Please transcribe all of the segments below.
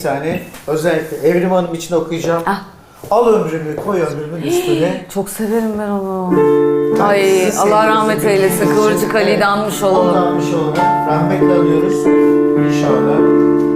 Bir tane özellikle Evrim Hanım için okuyacağım. Ah. Al ömrümü koy ömrümün üstüne. Çok severim ben onu. Ay sizi Allah rahmet sizi eylesin. seviyorum. Kıvırcık Ali'yi de anmış olalım. Onu da almış olalım. Rahmetle alıyoruz. İnşallah.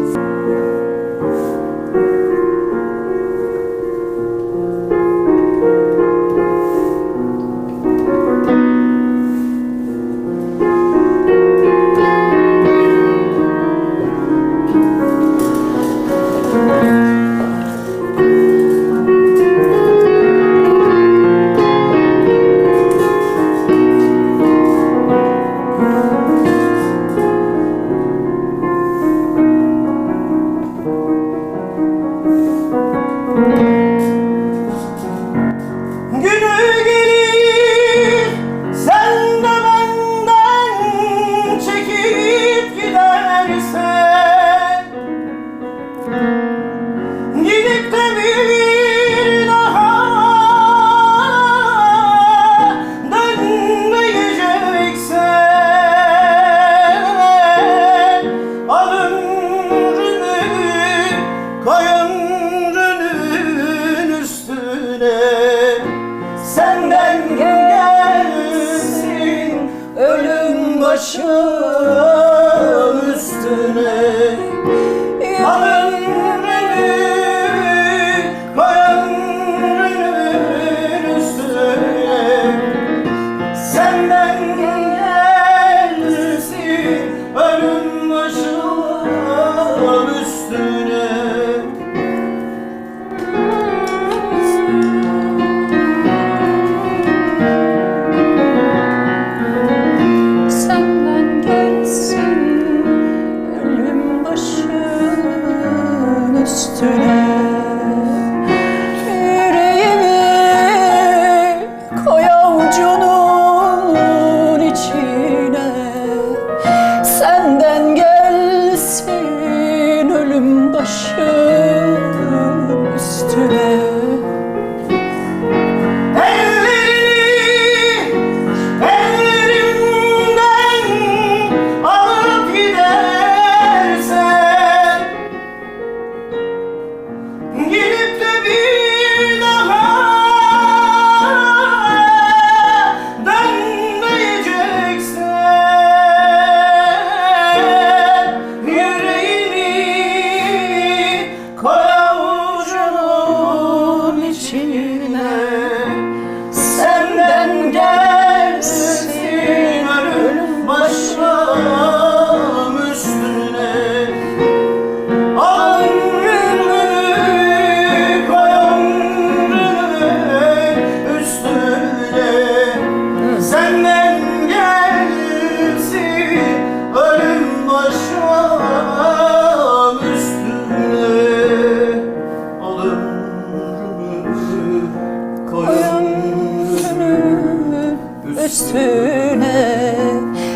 Başım üstüne üstüne.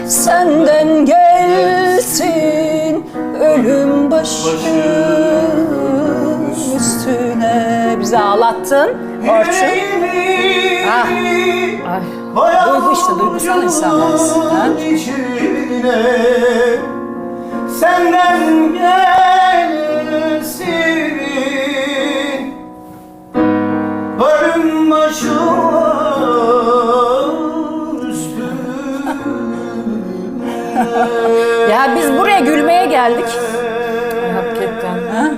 Senden gelsin ölüm başım üstüne. Bizi ağlattın Orçun. Ah, ay. Duygu işte, duygusal içine. Senden gelsin. Ölüm başım Ya biz buraya gülmeye geldik. Hakikaten. Ha?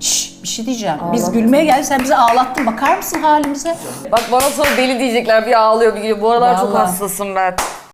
Şş, bir şey diyeceğim. Biz gülmeye geldik sen bizi ağlattın. Bakar mısın halimize? Bak bana sonra deli diyecekler. Bir ağlıyor bir gülüyor. Bu aralar çok Vallahi. hassasım ben.